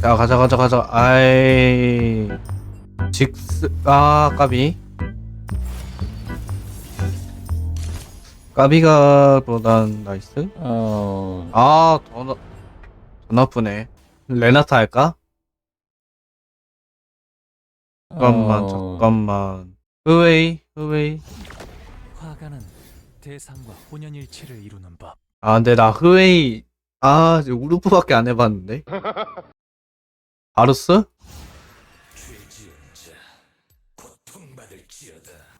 자 가자 가자 가자. 아이. 직스 아 까비. 까비가 보단 나이스? 어, 아더 나... 더 나쁘네. 레나타 할까? 잠깐만 어, 잠깐만. 흐웨이 흐웨이. 화가는 대상과 혼연일치를 이루는 법. 아 근데 나 흐웨이 아 지금 우르프밖에 안 해봤는데 바루스?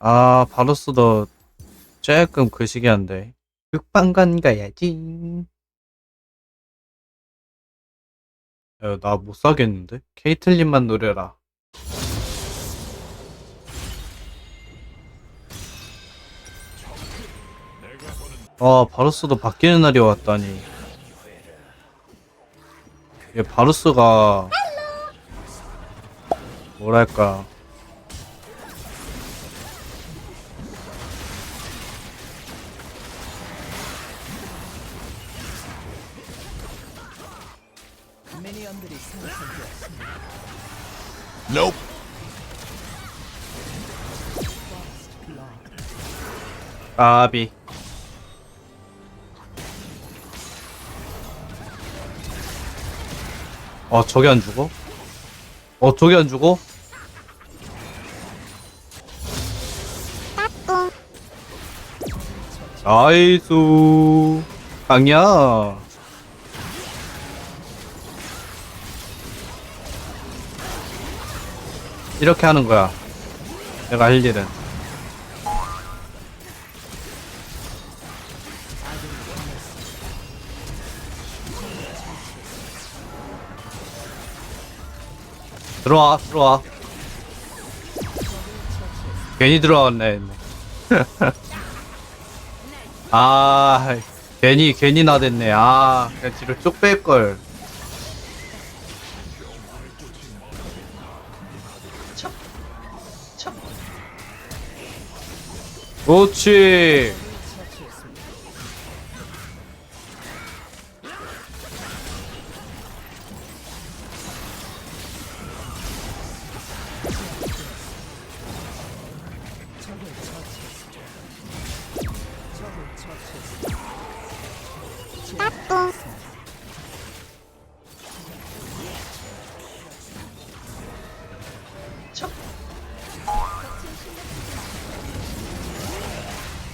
아 바루스도 조금 그 시기한데 극방관 가야지 나못 사겠는데? 케이틀린만 노려라 아 바루스도 바뀌는 날이 왔다니 이게 바루스가 뭐랄까 아비 어 저게 안 죽어? 어 저게 안 죽어? 나이스 강이야. 이렇게 하는 거야. 내가 할 일은. 들어와 들어와. 괜히 들어왔네 아 괜히 괜히 나댔네. 아 그냥 뒤로 쭉 뺄걸. 그렇지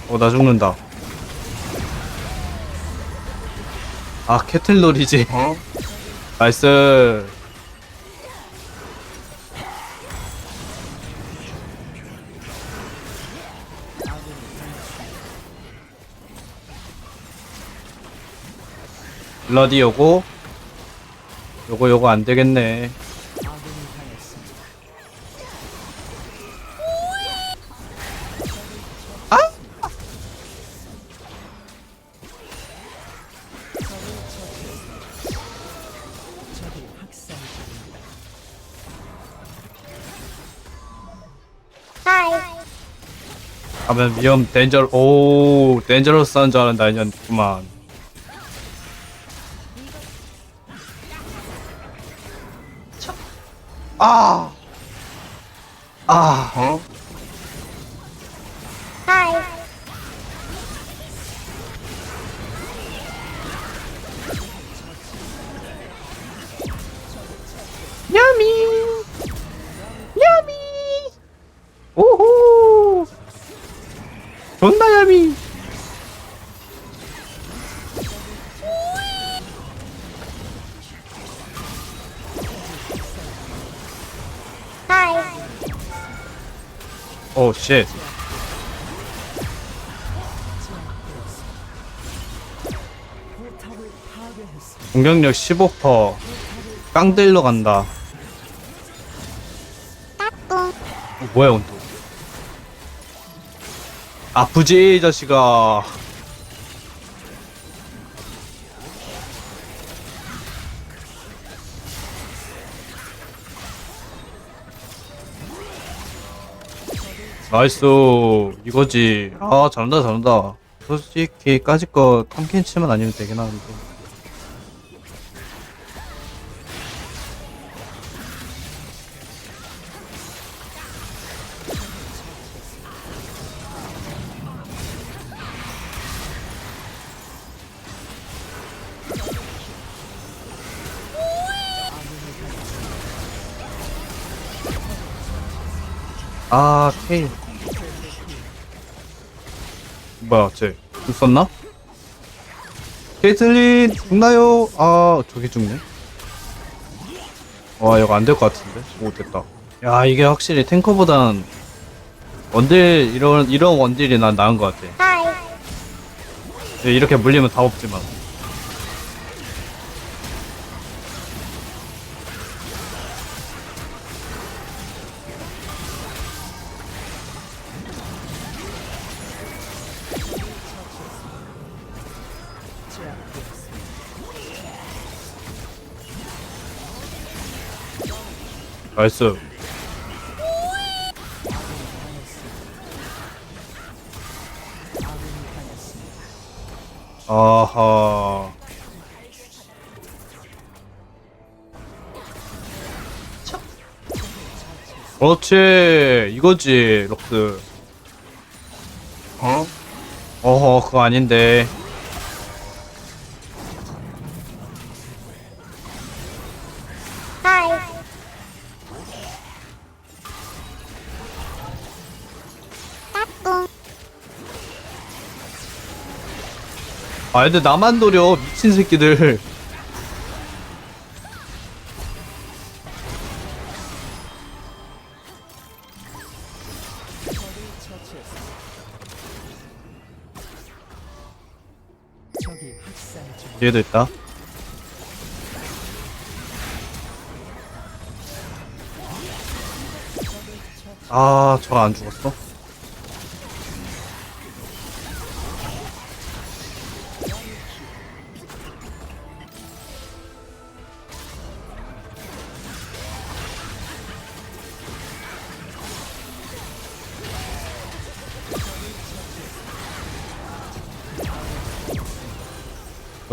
어, 나 죽는다. 아, 캐틀놀이지. 어? 나이스. 블러디 요거. 요거, 요거 안 되겠네. 하면 위험 덴저 오 덴저러스한 줄 알았는데 아니었구만 아! 어? 야미! 야미! 오호! 존나 야미! 오, 쉣. 공격력 15%. 깡들러 간다. 어, 뭐야, 또. 아프지, 이 자식아. 나이스. 이거지. 아 잘한다 잘한다. 솔직히 까짓 거 탐켄치만 아니면 되긴 하는데. 아 케일 뭐야 쟤. 죽었나? 케이틀린 죽나요? 아 저기 죽네. 와 이거 안 될 것 같은데? 오 됐다. 야 이게 확실히 탱커보단 원딜 이런 이런 원딜이 난 나은 것 같아. 이렇게 물리면 다 없지만 나이스. 아하. 그렇지. 이거지 럭스. 어? 어허 그거 아닌데 아 근데 나만 노려 미친 새끼들 뒤에도 있다 아 저거 안 죽었어?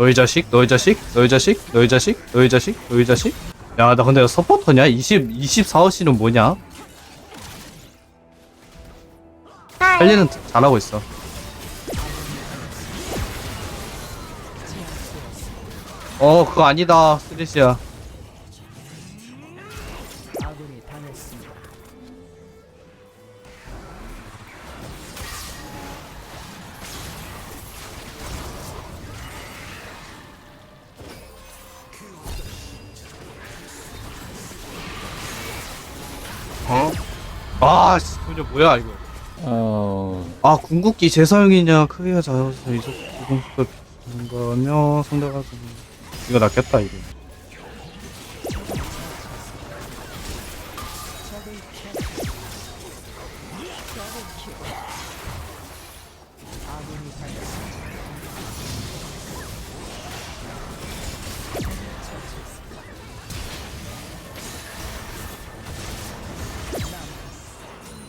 너희 자식, 너희 자식, 너희 자식, 너희 자식, 너희 자식, 너희 자식. 야, 나 근데 서포터냐? 20, 24호씨는 뭐냐? 할리는 잘하고 있어. 어, 그거 아니다. 쓰리시야. 아, 씨, 도저 뭐야, 이거. 어... 아, 궁극기 재사용이냐, 크기가 작아서 이속 구공수가 비는 거며, 상대가 좀. 이거 낫겠다, 이거.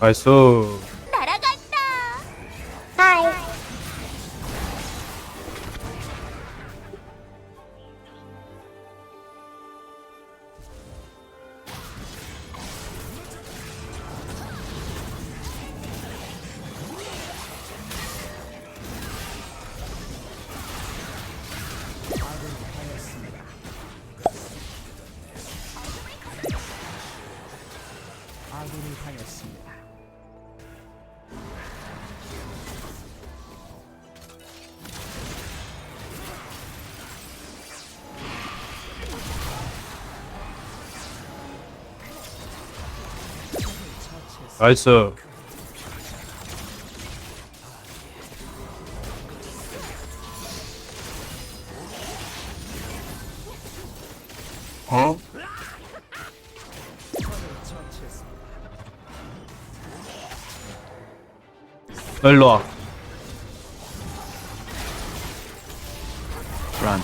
나이 나이스. 어? 너 일로 와. 란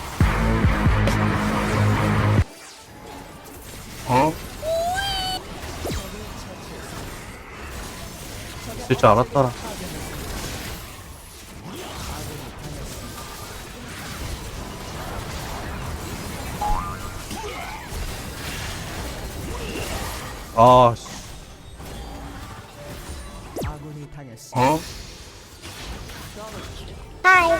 어? 쓸줄 알았더라. 아, 씨. 어? 하이.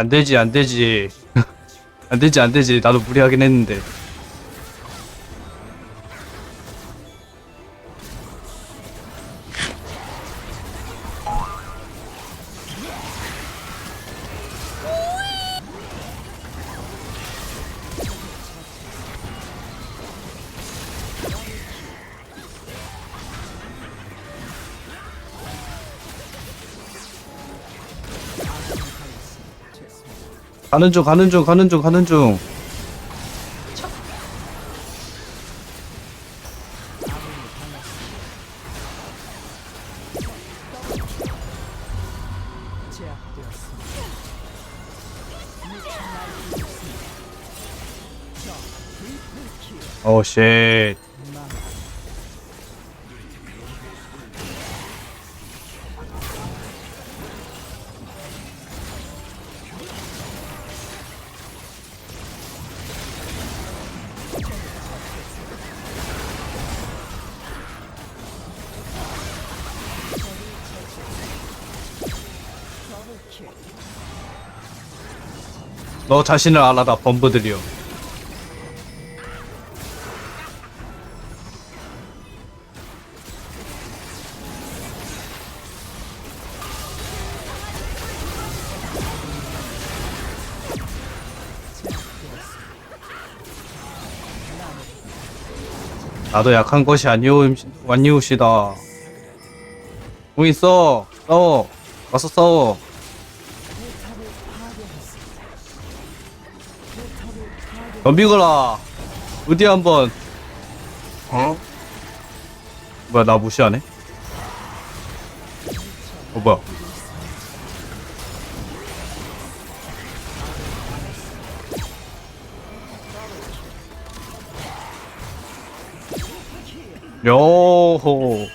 안 되지 안 되지. 안 되지 안 되지. 나도 무리하긴 했는데 가는 중 가는 중 가는 중 가는 중 제압되었습니다. 오 쉣. 너 자신을 알아라 범브들이여. 나도 약한 것이 아니오 완니우시다. 공 있어. 싸워. 가서 싸워 덤비거라 어디 한번. 어? 뭐야 나 무시하네? 어 뭐야? 요호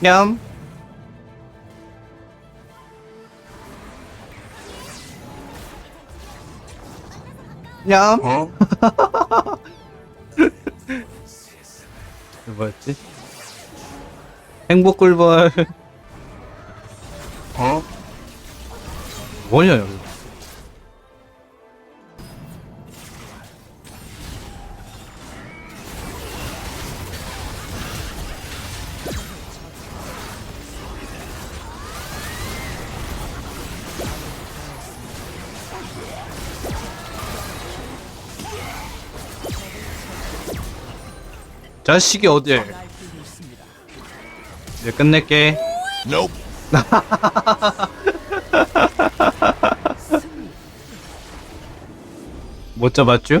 냠. 냠. 이거 뭐였지? 행복 꿀벌. 어? 뭐냐 여기 자식이 어딜 날뛰고 있습니다. 이제 끝낼게 못 잡았쥬?